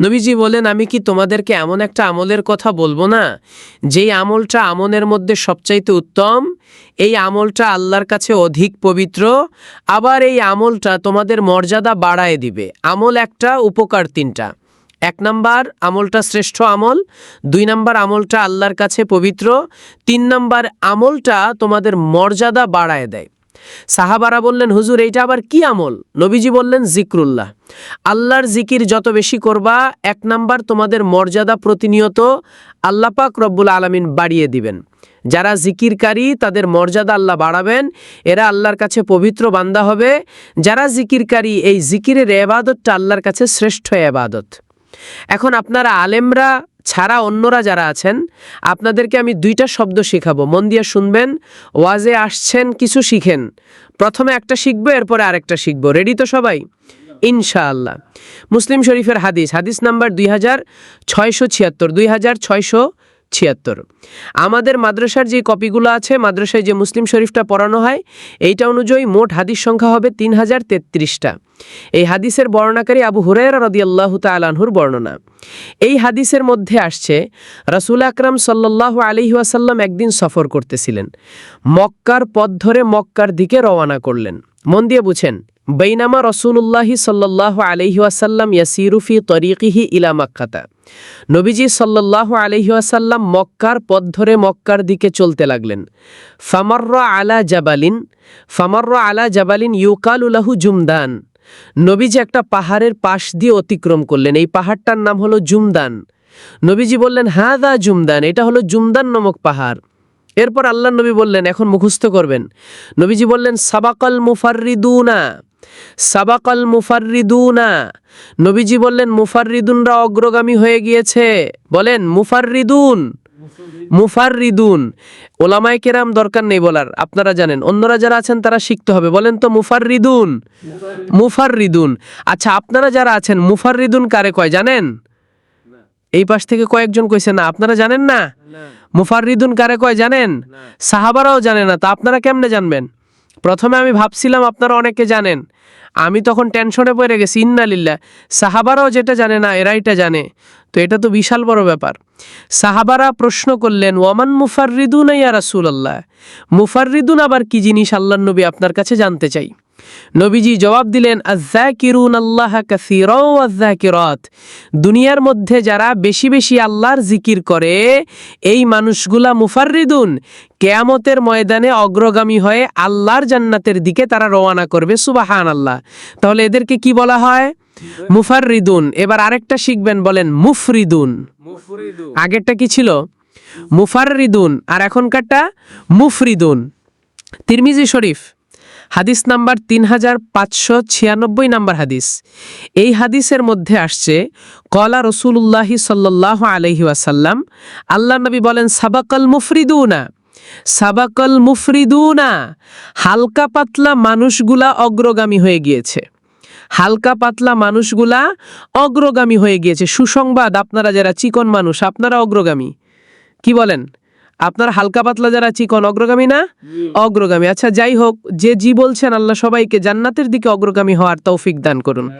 নবীজি বলেন, আমি কি তোমাদেরকে এমন একটা আমলের কথা বলব না? যেই আমলটা আমনের মধ্যে সবচাইতে উত্তম, এই আমলটা আল্লাহর কাছে অধিক পবিত্র, আবার এই আমলটা তোমাদের মর্যাদা বাড়ায় দিবে। আমল একটা, উপকার তিনটা। এক নাম্বার, আমলটা শ্রেষ্ঠ আমল। দুই নাম্বার, আমলটা আল্লাহর কাছে পবিত্র। তিন নাম্বার, আমলটা তোমাদের মর্যাদা বাড়ায় দেয়। সাহাবারা বললেন, হুজুর, এইটা আবার কি আমল? নবীজি বললেন, জিক্রুল্লাহ। আল্লাহর জিকির যত বেশি করবা, এক নাম্বার তোমাদের মর্যাদা প্রতিনিয়ত আল্লাপাক রব্বুল আলমিন বাড়িয়ে দিবেন। যারা জিকিরকারী, তাদের মর্যাদা আল্লাহ বাড়াবেন, এরা আল্লাহর কাছে পবিত্র বান্দা হবে। যারা জিকিরকারী, এই জিকিরের এবাদতটা আল্লাহর কাছে শ্রেষ্ঠ এবাদত। এখন আপনারা আলেমরা ছাড়া অন্যরা যারা আছেন, আপনাদেরকে আমি দুইটা শব্দ শেখাবো। মন দিয়ে শুনবেন, ওয়াজে আসছেন, কিছু শিখেন। প্রথমে একটা শিখব, এরপরে আরেকটা শিখব। রেডি তো সবাই? ইনশাআল্লাহ। মুসলিম শরীফের হাদিস হাদিস নাম্বার দুই হাজার ছয়শো ছিয়াত্তর, দুই হাজার ছয়শো ছিয়াত্তর। আমাদের মাদ্রাসার যে কপিগুলো আছে, মাদ্রাসায় যে মুসলিম শরীফটা পড়ানো হয়, এইটা অনুযায়ী মোট হাদিস সংখ্যা হবে তিন হাজার তেত্রিশটা। এই হাদিসের বর্ণনাকারী আবু হুরায়রা রদিয়াল্লাহ তালানহুর বর্ণনা। এই হাদিসের মধ্যে আসছে, রাসুল আকরাম সাল্লাহ আলহি ওয়াসাল্লাম একদিন সফর করতেছিলেন। মক্কার পথ ধরে মক্কার দিকে রওয়ানা করলেন। মন দিয়ে বুঝেন বৈনামা রসুল্লাহি সাল্লাহ আলহি ওয়াসাল্লাম ইয়াসিরুফি তরিকিহি ইলা মাক্কাতা নবীজি সাল্লাহ আলহি ওয়াসাল্লাম মক্কার পথ ধরে মক্কার দিকে চলতে লাগলেন। ফামার্র আলা জাবালিন ফামার্র আলা জাবালিন ইউকালুলাহু জুমদান নবীজি একটা পাহাড়ের পাশ দিয়ে অতিক্রম করলেন। এই পাহাড়টার নাম হলো জুমদান। নবীজি বললেন হ্যাঁ দা জুমদান, এটা হলো জুমদান নামক পাহাড়। এরপর আল্লাহ নবী বললেন, এখন মুখস্থ করবেন। নবীজি বললেন, সাবাকাল মুফাররিদুনা। সাবাকাল মুফাররিদুনা। নবীজি বললেন মুফাররিদুনরা অগ্রগামী হয়ে গিয়েছে। বলেন মুফাররিদুন মুফাররিদুন। ওলামায় কেরাম দরকার নেই বলার আপনারা জানেন। অন্যরা যারা আছেন তারা শিখতে হবে। বলেন তো মুফাররিদুন মুফাররিদুন। আচ্ছা আপনারা যারা আছেন মুফাররিদুন কারে কয় জানেন? এই পাশ থেকে কয়েকজন কইছে না আপনারা জানেন না? মুফাররিদুন কারে কয় জানেন? সাহাবারাও জানে না। তা আপনারা কেমনে জানবেন? প্রথমে আমি ভাবছিলাম আপনারা অনেকে জানেন। আমি তখন টেনশনে পড়ে গেছি ইন্নালিল্লা সাহাবারাও যেটা জানে না এরা এটা জানে। তো এটা তো বিশাল বড় ব্যাপার। সাহাবারা প্রশ্ন করলেন, ওয়ামান মুফাররিদুন ইয়া রাসূলুল্লাহ? মুফাররিদুন আবার কি জিনিস আল্লাহ নবী আপনার কাছে জানতে চাই? নবীজি জবাব দিলেন আজ্জাকিরুন আল্লাহ কাসীরাও আজ্জাকিরাত। দুনিয়ার মধ্যে যারা বেশি বেশি আল্লাহর জিকির করে এই মানুষগুলা মুফাররিদুন। কেয়ামতের ময়দানে অগ্রগামী হয়ে আল্লাহর জান্নাতের দিকে তারা রওয়ানা করবে সুবাহান আল্লাহ তাহলে এদেরকে কি বলা হয়? মুফাররিদুন। এবার আরেকটা শিখবেন বলেন মুফরিদুন। আগেরটা কি ছিল? মুফাররিদুন। আর এখনকারটা মুফরিদুন। তিরমিজি শরীফ। হাদিস নাম্বার তিন হাজার পাঁচশো ছিয়ানব্বই নাম্বার হাদিস। এই হাদিসের মধ্যে আসছে, কলা রসুল্লাহি সাল্লাহ আলহি ওয়াসাল্লাম আল্লাহ নবী বলেন, সাবাকাল মুফরিদুনা সাবাকাল মুফরিদুনা, হালকা পাতলা মানুষগুলা অগ্রগামী হয়ে গিয়েছে। হালকা পাতলা মানুষগুলা অগ্রগামী হয়ে গিয়েছে। সুসংবাদ, আপনারা যারা চিকন মানুষ, আপনারা অগ্রগামী। কি বলেন? আপনার হালকা পাতলা যারা চিকন অগ্রগামী না? অগ্রগামী। আচ্ছা যাই হোক যে জি বলছেন আল্লাহ সবাইকে জান্নাতের দিকে অগ্রগামী হওয়ার তৌফিক দান করুন।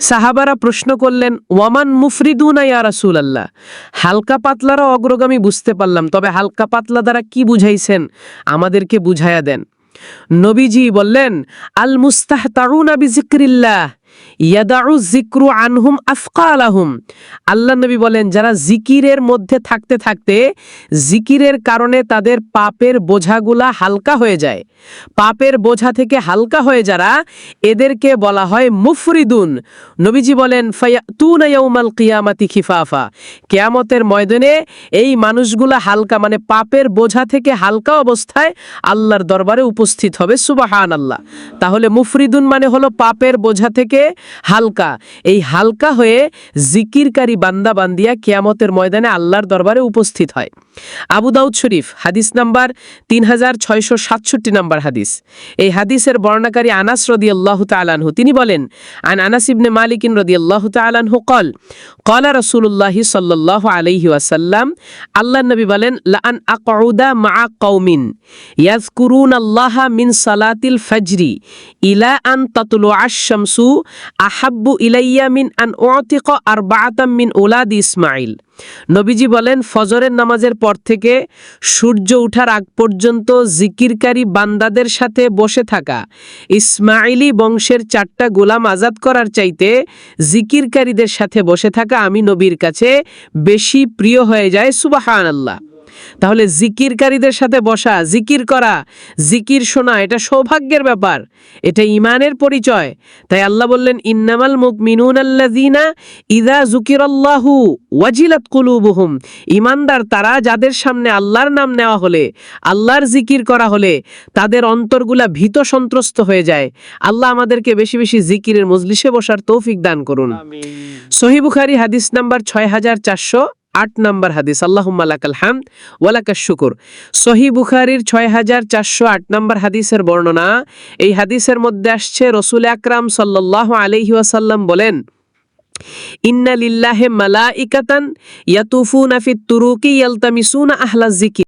সাহাবারা প্রশ্ন করলেন ওয়ামান মুফরিদুনা ইয়া রাসূল আল্লাহ হালকা পাতলারা অগ্রগামী বুঝতে পারলাম তবে হালকা পাতলা দ্বারা কি বুঝাইছেন? আমাদেরকে বুঝাইয়া দেন। নবীজি বললেন আল মুস্তাহ তারুনা বিজিক্রিল্লাহ। ইয়াদাউ জিক্রু আনহুম আফকালাহুম। আল্লাহ নবী বলেন, যারা জিকিরের মধ্যে থাকতে থাকতে জিকিরের কারণে তাদের পাপের বোঝাগুলা হালকা হয়ে যায়। পাপের বোঝা থেকে হালকা হয়ে যারা, এদেরকে বলা হয় মুফরিদুন। নবীজি বলেন, ফায়াতুনা ইয়াউমাল কিয়ামাতি খিফাফা। কেয়ামতের ময়দানে এই মানুষগুলা হালকা মানে পাপের বোঝা থেকে হালকা অবস্থায় আল্লাহর দরবারে উপস্থিত হবে সুবাহান আল্লাহ তাহলে মুফরিদুন মানে হলো পাপের বোঝা থেকে হালকা। এই হালকা হয়ে জিকিরকারী বান্দা বান্দিয়া কেয়ামতের ময়দানে আল্লাহর দরবারে উপস্থিত হয়। আবু দাউদ শরীফ, হাদিস নাম্বার তিন হাজার ছয়শো সাতষট্টি নাম্বার হাদিস। এই হাদিসের বর্ণাকারী আনাস রদি আল্লাহ তালানহু তিনি বলেন, আন আনাস ইবনে মালিকিন রদি আল্লাহ তালানহু কল কলা রসুল্লাহি সাল্লাহ আলহি ওয়াসাল্লাম আল্লাহ নবী বলেন লান আকউদা মা কৌমিন ইয়াজকুরুন আল্লাহ মিন সালাতিল ফজরি ইলা আন তাতুলু আশ-শামসু আহাব্বু ইলাইয়া মিন আন ওয়াতিক আর বাতাম মিন ওলাদ ইসমাইল নবীজি বলেন, ফজরের নামাজের পর থেকে সূর্য ওঠার আগ পর্যন্ত জিকিরকারী বান্দাদের সাথে বসে থাকা ইসমাইলি বংশের চারটা গোলাম আজাদ করার চাইতে জিকিরকারীদের সাথে বসে থাকা আমি নবীর কাছে বেশি প্রিয় হয়ে যায় সুবাহান আল্লাহ তাহলে জিকিরকারীদের সাথে বসা জিকির করা জিকির শোনা এটা সৌভাগ্যের ব্যাপার। এটা ইমানের পরিচয়। তাই আল্লাহ বললেন ইন্নামাল মুকমিনুন আল্লাযিনা ইদা যুকিরাল্লাহু ওয়াজিলাত কুলুবুহুম। ইমানদার তারা যাদের সামনে আল্লাহর নাম নেওয়া হলে আল্লাহর জিকির করা হলে তাদের অন্তরগুলা ভীত সন্ত্রস্ত হয়ে যায়। আল্লাহ আমাদেরকে বেশি বেশি জিকিরের মজলিসে বসার তৌফিক দান করুন। সহি বুখারি হাদিস নাম্বার ছয় হাজার চারশো আট নম্বর হাদিস আল্লাহমালাকাল হামদ ওয়ালাকা শুকুর। সহি বুখারির ছয় হাজার চারশো আট নম্বর হাদিসের বর্ণনা, এই হাদিসের মধ্যে আসছে, রসুল আকরাম সাল্লাহ আলহি ওয়াসাল্লাম বলেন, ইন্না লিল্লাহে মালাইকাতান ইয়াতুফুনা ফিত তুরুকি ইয়ালতামিসুনা আহলা জিকির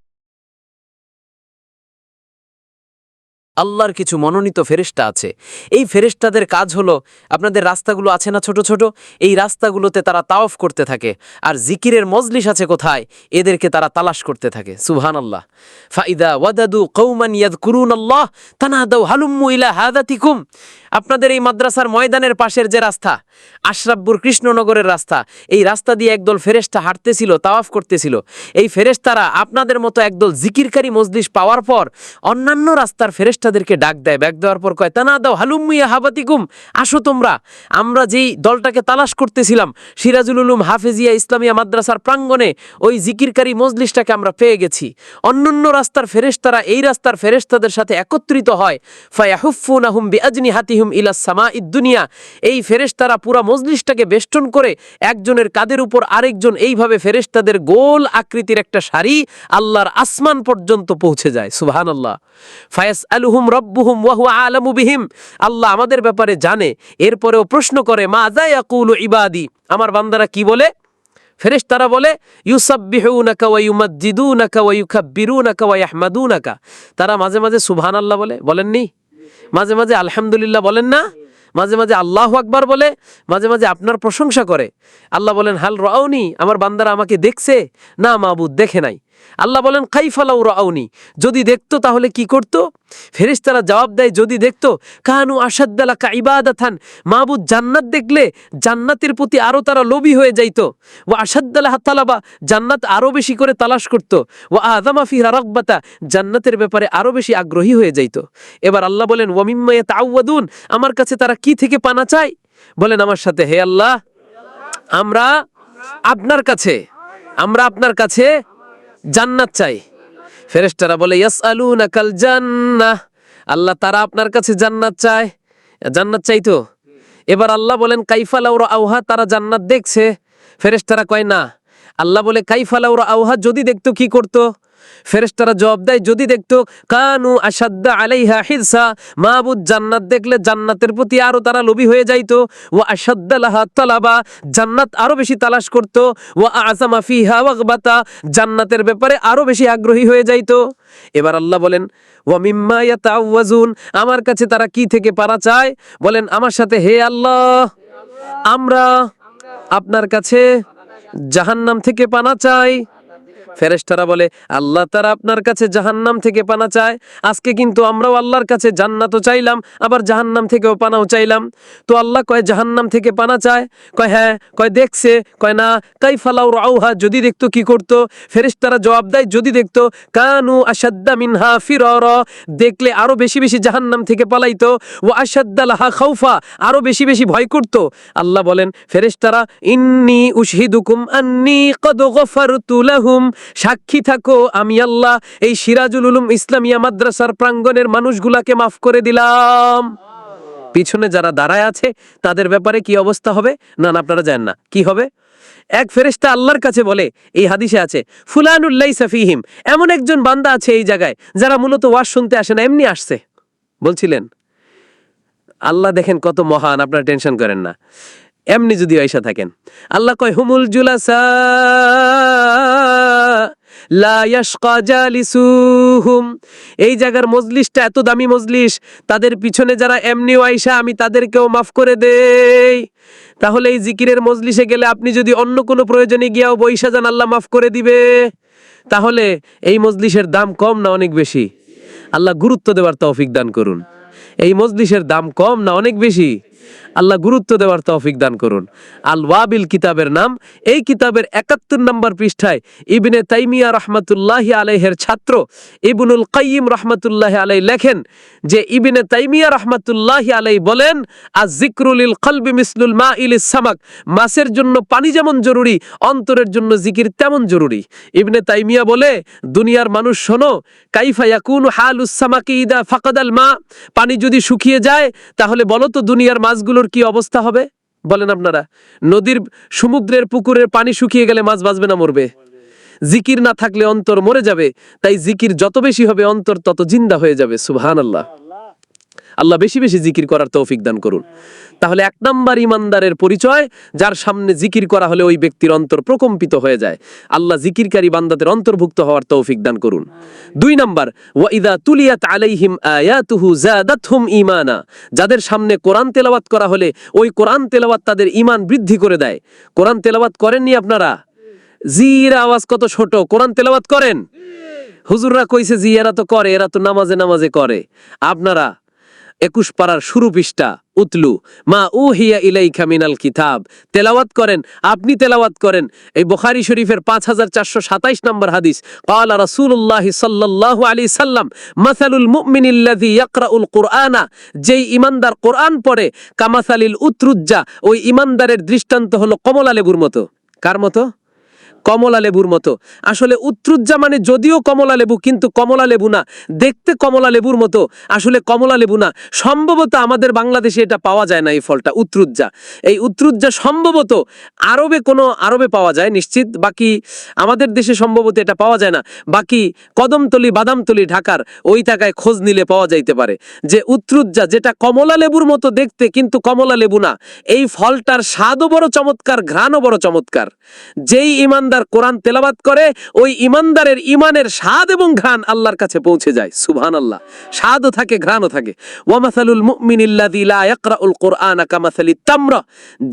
আল্লাহর কিছু মনোনীত ফেরেশতা আছে। এই ফেরেশতাদের কাজ হলো, আপনাদের রাস্তাগুলো আছে না ছোট ছোট? এই রাস্তাগুলোতে তারা তাওফ করতে থাকে, আর জিকিরের মজলিস আছে কোথায়? এদেরকে তারা তালাশ করতে থাকে সুবহান আল্লাহ ফাইদা ওয়াদাদু কৌমান ইয়াদ কুরুন আল্লাহ তানাদাউ হালুম্মু ইলা হাদাতিকুম আপনাদের এই মাদ্রাসার ময়দানের পাশের যে রাস্তা, আশরাফপুর কৃষ্ণনগরের রাস্তা, এই রাস্তা দিয়ে একদল ফেরেশতা হাঁটতেছিল, তাওয়াফ করতেছিল। এই ফেরেশতারা আপনাদের মতো একদল জিকিরকারী মজলিস পাওয়ার পর অন্যান্য রাস্তার ফেরেশতাদেরকে ডাক দেয়, ব্যাগ দেওয়ার পর কয়, তানা দাও হালুমিয়া হাবাতিকুম, আসো তোমরা। আমরা যেই দলটাকে তালাশ করতেছিলাম, সিরাজুল উলুম হাফেজিয়া ইসলামিয়া মাদ্রাসার প্রাঙ্গণে ওই জিকিরকারী মজলিসটাকে আমরা পেয়ে গেছি। অন্যান্য রাস্তার ফেরেশতারা এই রাস্তার ফেরেশতাদের সাথে একত্রিত হয়। ফায়াহুফুনাহুম বিআজনি হাতিহুম ইলা সামা দুনিয়া। এই ফেরেশতারা পুরা মজলিসটাকে বেষ্টন করে একজনের কাদের উপর আরেকজন এইভাবে ফেরেশতাদের গোল আকৃতির একটা শাড়ি আল্লাহর আসমান পর্যন্ত পৌঁছে যায়। সুবহানাল্লাহ। ফায়াস আলুহুম রব্বুহুম ওয়াহু আলামু বিহিম। আল্লাহ আমাদের ব্যাপারে জানে, এরপরেও প্রশ্ন করে, মা যায়াকুলু ইবাদি? আমার বান্দারা কি বলে? ফেরেশতারা বলে, ইউসাব্বিহুনাকা ওয়া ইউমাজ্জিদুনাকা ওয়া ইউকাব্বিরুনাকা ওয়া ইয়াহমাদুনাকা। তারা মাঝে মাঝে সুবহানাল্লাহ বলে, বলেননি? মাঝে মাঝে আলহামদুলিল্লাহ বলেন না। মাঝে মাঝে আল্লাহ আকবার বলে, মাঝে মাঝে আপনার প্রশংসা করে। আল্লাহ বলেন, হাল রাউনি? আমার বান্দারা আমাকে দেখছে? না, মাবুদ দেখে নাই। আল্লাহ বলেন খাইফালাউ রাউনি। যদি দেখতো তাহলে কি করত? ফেরেশতারা জবাব দেয়, যদি দেখতো, কানু আসাদ্দালা কাইবাদাথান মাবুদ জান্নাত দেখলে জান্নাতের প্রতি আরও তারা লোভী হয়ে যাইত। ও আসাদ্দালা হাতালাবা জান্নাত আরও বেশি করে তালাশ করত। ও আদামা ফিহা রকবাতা জান্নাতের ব্যাপারে আরও বেশি আগ্রহী হয়ে যাইত। এবার আল্লাহ বলেন ওয়ামিম্মায়া তাওয়াদুন আমার কাছে তারা কি থেকে পানা চায়? বলেন আমার সাথে, হে আল্লাহ, আমরা আপনার কাছে, আমরা আপনার কাছে জান্নাত চাই। ফেরেশতারা বলে ইয়াস আলু নাকাল জান্নাহ। আল্লাহ তারা আপনার কাছে জান্নাত চায়। জান্নাত চাই তো? এবার আল্লাহ বলেন কাইফালাউর আউহা তারা জান্নাত দেখছে। ফেরেশতারা কয়, না। আল্লাহ বলে কাইফালাউর আউহা যদি দেখতো কি করতো? ফেরেশতারা জবাব দেয়, যদি দেখতো কানু আসাদ্দা আলাইহা হিরসা মাহবুদ জান্নাত দেখলে জান্নাতের প্রতি আরও তারা লোভী হয়ে যাইতো। ও আসাদ্দা লাহা তালাবা, জান্নাত আরও বেশি তালাশ করত। ও আজামা ফিহা ওয়াগবাতা, জান্নাতের ব্যাপারে আরও বেশি আগ্রহী হয়ে যাইতো। এবার আল্লাহ বলেন, ওয়া মিম্মা ইয়াতাওয়াজুন আমার কাছে তারা কি থেকে পারা চায়? বলেন, আমার সাথে হে আল্লাহ, আমরা আপনার কাছে জাহান্নাম থেকে পানা চাই। ফেরেশতারা বলে, আল্লাহ তারা আপনার কাছে জাহান্নাম থেকে পানা চায়। আজকে কিন্তু আমরাও আল্লাহর কাছে জান্নাতও চাইলাম, আবার জাহান্নাম থেকেও পানাও চাইলাম। তো আল্লাহ কয়, জাহান্নাম থেকে পানা চায়? কয় হ্যাঁ। কয়, দেখছে। কয়, না। কাই ফালাউ রাউহা, যদি দেখতো কি করতো? ফেরেশতারা জবাব দেয়, যদি দেখতো। কানু আসাদ্দা মিনহা ফিরর, দেখলে আরও বেশি বেশি জাহান্নাম থেকে পালাইতো। ও আসাদ্দা লাহা খাউফা আরও বেশি বেশি ভয় করতো। আল্লাহ বলেন, ফেরেশতারা, ইন্নি উশহিদুকুম আন্নি কদ গফারতু সাক্ষী থাকো, আমি আল্লাহ এই সিরাজুল উলুম ইসলামিয়া মাদ্রাসার প্রাঙ্গণের মানুষগুলাকে মাফ করে দিলাম। পিছনে যারা দাঁড়ায় আছে, তাদের ব্যাপারে কি অবস্থা হবে? না না, আপনারা জানেন না। কি হবে? এক ফেরেশতা আল্লাহর কাছে বলে, এই হাদিসে আছে ফুলানুল্লাই সাফিহিম এমন একজন বান্দা আছে এই জায়গায়, যারা মূলত ওয়াজ শুনতে আসে না, এমনি আসছে। বলছিলেন, আল্লাহ দেখেন কত মহান, আপনারা টেনশন করেন না। এমনি যদি আইসা থাকেন। আল্লাহ কয়, হুমুল জুলাসা এই জায়গার মজলিসটা এত দামি মজলিস, তাদের পিছনে যারা এমনি আইসা, আমি তাদেরকেও মাফ করে দেই। তাহলে এই জিকিরের মজলিসে গেলে আপনি যদি অন্য কোনো প্রয়োজনে গিয়াও বৈশা যান, আল্লাহ মাফ করে দিবে। তাহলে এই মজলিসের দাম কম না অনেক বেশি? আল্লাহ গুরুত্ব দেওয়ার তৌফিক দান করুন। এই মজলিসের দাম কম না অনেক বেশি? আল্লাহ গুরুত্ব দেওয়ার তৌফিক দান করুন। আল ওয়াবিল কিতাবের নাম, এই কিতাবের একাত্তর নম্বর পৃষ্ঠায় ইবনে তাইমিয়া রহমতুল্লাহ আলাইহের ছাত্র ইবনুল কাইয়িম রহমতুল্লাহ আলাই লেখেন যে ইবনে তাইমিয়া রহমতুল্লাহ আলাই বলেন আজ জিক্রুলিল কলবি মিসলুল মা ইল সামাক মাছের জন্য পানি যেমন জরুরি, অন্তরের জন্য জিকির তেমন জরুরি। ইবনে তাইমিয়া বলে, দুনিয়ার মানুষ শোনো, কাইফা ইয়াকুন হালুস সামাকি ইদা ফাকাদাল মা পানি যদি শুকিয়ে যায়, তাহলে বলো তো দুনিয়ার মাছগুলোর কি অবস্থা হবে? বলেন আপনারা। নদীর, সমুদ্রের, পুকুরের পানি শুকিয়ে গেলে মাছ বাঁচবে না, মরবে। জিকির না থাকলে অন্তর মরে যাবে। তাই জিকির যত বেশি হবে, অন্তর তত জিন্দা হয়ে যাবে সুবহান আল্লাহ আল্লাহ বেশি বেশি জিকির করার তৌফিক দান করুন। তাহলে এক নাম্বার ইমানদারের পরিচয়, যার সামনে জিকির করা হলে ওই ব্যক্তির অন্তর প্রকম্পিত হয়ে যায়। আল্লাহ জিকিরকারী বান্দাদের অন্তর্ভুক্ত হওয়ার তৌফিক দান করুন। দুই নাম্বার ওয়াইদা তুলিয়াত আলাইহিম আয়াতুহু জাদাতহুম ঈমানা। যাদের সামনে কোরআন তেলাওয়াত করা হলে ওই কোরআন তেলাওয়াত তাদের ঈমান বৃদ্ধি করে দেয়। কোরআন তেলাওয়াত করেননি আপনারা? জির আওয়াজ কত ছোট, কোরআন তেলাওয়াত করেন? হুজুররা কইছে জি, এরা তো করে, এরা তো নামাজে নামাজে করে। আপনারা একুশ পাড়ার শুরু পৃষ্ঠা, উতলু, মা ও হিয়া ইলাই খামিনাল কিতাব। তেলাওয়াত করেন, আপনি তেলাওয়াত করেন। এই বখারি শরীফের পাঁচ হাজার চারশো সাতাইশ নম্বর হাদিস কালা রাসুল্লাহ সাল্লাহ আলী সাল্লাম, মাসালুল মুমিনিল্লাদি ইয়াকরাউল কোরআনা যেই ইমানদার কোরআন পড়ে, কামাসালিল উত্রুজ্জা ওই ইমানদারের দৃষ্টান্ত হলো কমলা লেবুর মতো। কার মতো? কমলা লেবুর মতো। আসলে উত্রুজ্জা মানে যদিও কমলা লেবু কিন্তু কমলা লেবু না। দেখতে কমলা লেবুর মতো। আসলে কমলা লেবু না। সম্ভবত আমাদের বাংলাদেশে এটা পাওয়া যায় না এই ফলটা উত্রুজ্জা এই উত্রুজ্জা সম্ভবত আরবে কোনো আরবে পাওয়া যায়, নিশ্চিত? বাকি আমাদের দেশে সম্ভবত এটা পাওয়া যায় না। বাকি কদমতলি, বাদামতলি, ঢাকার ওই টাকায় খোঁজ নিলে পাওয়া যাইতে পারে যে উত্রুজ্জা যেটা কমলা লেবুর মতো দেখতে, কিন্তু কমলা লেবু না। এই ফলটার স্বাদও বড় চমৎকার, ঘ্রাণও বড় চমৎকার। যেই ইমানদার কোরআন তেলাবাত করে, ওই ইমানদারের ইমানের স্বাদ এবং ঘ্রাণ আল্লাহর কাছে পৌঁছে যায়। সুবহান আল্লাহ স্বাদও থাকে, ঘ্রাণও থাকে। ওয়ামাসালুল মুমিনিল্লাযী লা ইয়াকরাউল কুরআনা কামাসালি তামরা।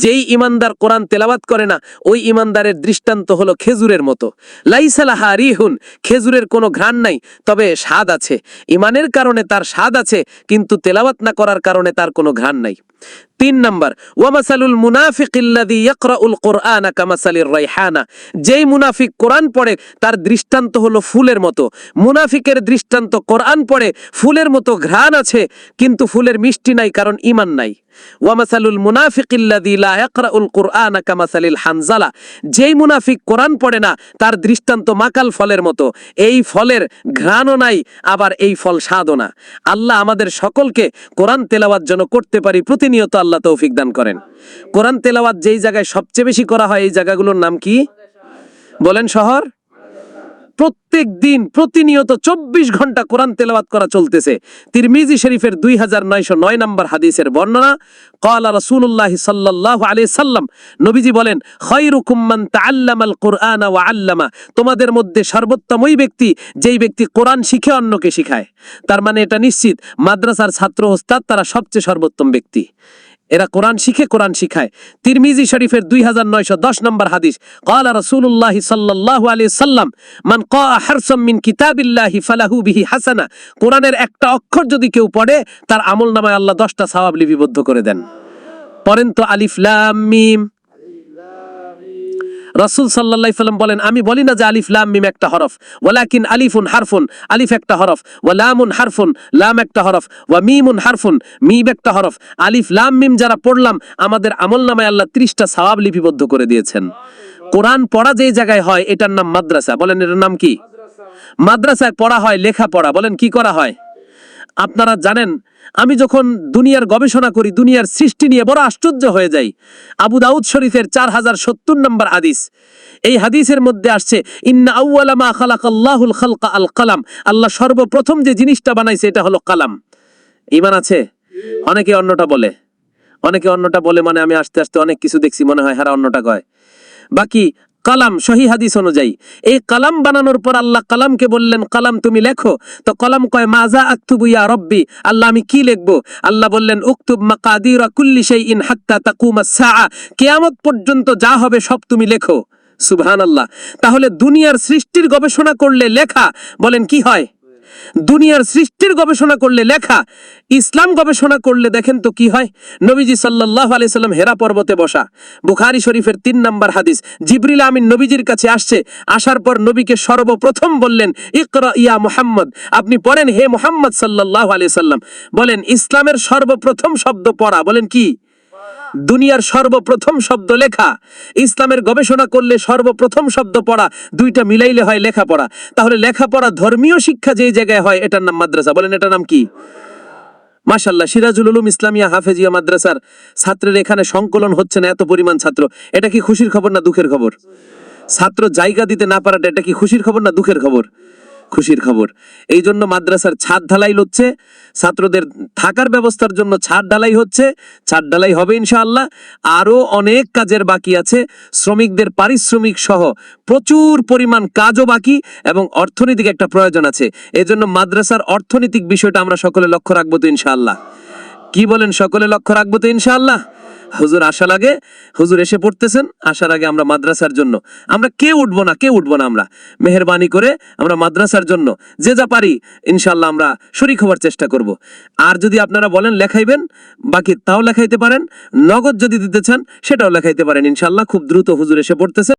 যেই ইমানদার কোরআন তেলাওয়াত করে না, ওই ইমানদারের দৃষ্টান্ত হলো খেজুরের মতো। লাইসা লাহা রিহুন। খেজুরের কোনো ঘ্রাণ নাই, তবে স্বাদ আছে। ইমানের কারণে তার স্বাদ আছে, কিন্তু তেলাওয়াত না করার কারণে তার কোনো ঘ্রাণ নাই। তিন নম্বর, ওয়ামাসালুল মুনাফিক মুনাফিকিল্লাযী ইয়াকরাউল কুরআনা কামাসালির রাইহানা। যেই মুনাফিক কোরআন পড়ে, তার দৃষ্টান্ত হলো ফুলের মতো। মুনাফিকের দৃষ্টান্ত কোরআন পড়ে, ফুলের মতো ঘ্রাণ আছে, কিন্তু ফুলের মিষ্টি নাই, কারণ ইমান নাই। ওয়ামাসালুল মুনাফিকিল্লাযী লা ইয়াকরাউল কুরআনা কামাসালিল হানজালা। যেই মুনাফিক কোরআন পড়ে না, তার দৃষ্টান্ত মাকাল ফলের মতো। এই ফলের ঘ্রাণও নাই, আবার এই ফল স্বাদও না। আল্লাহ আমাদের সকলকে কোরআন তেলাওয়াত যেন করতে পারি, প্রতিনিয়ত আল্লাহ তৌফিক দান করেন। কোরআন তেলাওয়াত যেই জায়গায় সবচেয়ে বেশি করা হয়, এই জায়গাগুলোর নাম কি? বলেন শহর। প্রত্যেক দিন প্রতিনিয়ত চব্বিশ ঘণ্টা কোরআন তেলাওয়াত করা চলতেছে। তিরমিজি শরীফের দুই হাজার নয়শো নয় নম্বর হাদিসের বর্ণনা কলা রসুল্লাহ সাল্লাহ আলি সাল্লাম নবীজি বলেন খৈরুকুম্মান তাল্লামাল কোরআন ও আল্লামা তোমাদের মধ্যে সর্বোত্তম ওই ব্যক্তি যেই ব্যক্তি কোরআন শিখে অন্যকে শিখায়। তার মানে এটা নিশ্চিত, মাদ্রাসার ছাত্র ওস্তাদ তারা সবচেয়ে সর্বোত্তম ব্যক্তি। এরা কোরআন শিখে কোরআন শিখায়। তিরমিজি শরীফের দুই হাজার নয়শো দশ নম্বর হাদিস কলা রসুল্লাহ সাল্লাহ আলী সাল্লাম, মান কারসম মিন কিতাবিল্লাহি ফালাহু বিহি হাসানা কোরআনের একটা অক্ষর যদি কেউ পড়ে, তার আমল নামায় আল্লাহ দশটা সাওয়াব লিপিবদ্ধ করে দেন। পরেন তো মিম। রাসূল আলাইহি সাল্লাম বলেন, আমি বলি না যে আলিফ, লাম, মিম একটা হরফ। ওয়ালাকিন আলিফুন হারফুন, আলিফ একটা হরফ। ওয়া লামুন হারফুন, লাম একটা হরফ। ওয়া মিমুন হারফুন, মিম একটা হরফ। আলিফ, লাম, মিম যারা পড়লাম, আমাদের আমল নামায় আল্লাহ ত্রিশটা সওয়াব লিপিবদ্ধ করে দিয়েছেন। কোরআন পড়া যেই জায়গায় হয়, এটার নাম মাদ্রাসা। বলেন, এটার নাম কি? মাদ্রাসায় পড়া হয় লেখা পড়া বলেন, কি করা হয়? আপনারা জানেন, আমি যখন দুনিয়ার গবেষণা করি, দুনিয়ার সৃষ্টি নিয়ে বড় আশ্চর্য হয়ে যাই। আবু দাউদ শরীফের চার হাজার সত্তর নম্বর হাদিস। এই হাদিসের মধ্যে আসছে, ইন্না আউ্লামা খালাকাল্লাহুল খালকা আল কালাম। আল্লাহ সর্বপ্রথম যে জিনিসটা বানাইছে, এটা হলো কালাম। ইমান আছে? অনেকে অন্যটা বলে। অনেকে অন্যটা বলে মানে আমি আস্তে আস্তে অনেক কিছু দেখছি, মনে হয় হারা অন্যটা কয়। বাকি কালাম, সহি হাদিস অনুযায়ী। এই কালাম বানানোর পর আল্লাহ কালামকে বললেন, কালাম তুমি লেখো? তো কলাম কয় মাজা আক্তুবু ইয়া রব্বি। আল্লাহ, আমি কি লিখব? আল্লাহ বললেন, উক্তুব মাকাদির কুল্লি ইন হাত্তা তাকুমা সাআ। কিয়ামত পর্যন্ত যা হবে সব তুমি লেখো। সুবহান আল্লাহ তাহলে দুনিয়ার সৃষ্টির গবেষণা করলে লেখা, বলেন কি হয়? দুনিয়ার সৃষ্টির গবেষণা করলে লেখা, ইসলাম গবেষণা করলে দেখেন তো কি হয়? নবীজি সাল্লাহ আলি সাল্লাম হেরা পর্বতে বসা। বুখারি শরীফের তিন নম্বর হাদিস, জিবরিল আমিন নবীজির কাছে আসছে, আসার পর নবীকে সর্বপ্রথম বললেন, ইকরা ইয়া মুহাম্মদ। আপনি পড়েন, হে মুহাম্মদ সাল্লাহ আলি সাল্লাম। বলেন, ইসলামের সর্বপ্রথম শব্দ পড়া। বলেন, কি? দুনিয়ার সর্বপ্রথম শব্দ লেখা। ইসলামের গবেষণা করলে সর্বপ্রথম শব্দ পড়া, দুইটা মিলাইলে হয় লেখাপড়া। তাহলে লেখাপড়া ধর্মীয় শিক্ষা যেই জায়গায় হয়, এটার নাম মাদ্রাসা। বলেন, এটার নাম কি? মাশাল্লাহ সিরাজুল উলুম ইসলামিয়া হাফেজিয়া মাদ্রাসার ছাত্রের এখানে সংকলন হচ্ছে না, এত পরিমাণ ছাত্র। এটা কি খুশির খবর না দুঃখের খবর? ছাত্র জায়গা দিতে না পারাটা, এটা কি খুশির খবর না দুঃখের খবর? খুশির খবর। এই জন্য মাদ্রাসার ছাদ ঢালাই হচ্ছে, ছাত্রদের থাকার ব্যবস্থার জন্য ছাদ ঢালাই হচ্ছে, ছাদ ঢালাই হবে ইনশাআল্লাহ। আরও অনেক কাজের বাকি আছে, শ্রমিকদের পারিশ্রমিক সহ প্রচুর পরিমাণ কাজও বাকি এবং অর্থনৈতিক একটা প্রয়োজন আছে। এজন্য মাদ্রাসার অর্থনৈতিক বিষয়টা আমরা সকলে লক্ষ্য রাখব তো ইনশাআল্লাহ। কি বলেন, সকলে লক্ষ্য রাখব তো ইনশাআল্লাহ? হুজুর আসা লাগে হুজুর এসে পড়তেছেন, আসার আগে আমরা মাদ্রাসার জন্য। আমরা কে উঠবো না, কে উঠবো না আমরা? মেহরবানি করে আমরা মাদ্রাসার জন্য যে যা পারি ইনশাল্লাহ আমরা শরিক হওয়ার চেষ্টা করব। আর যদি আপনারা বলেন লেখাইবেন, বাকি তাও লেখাইতে পারেন, নগদ যদি দিতে চান, সেটাও লেখাইতে পারেন ইনশাল্লাহ খুব দ্রুত হুজুর এসে পড়তেছে।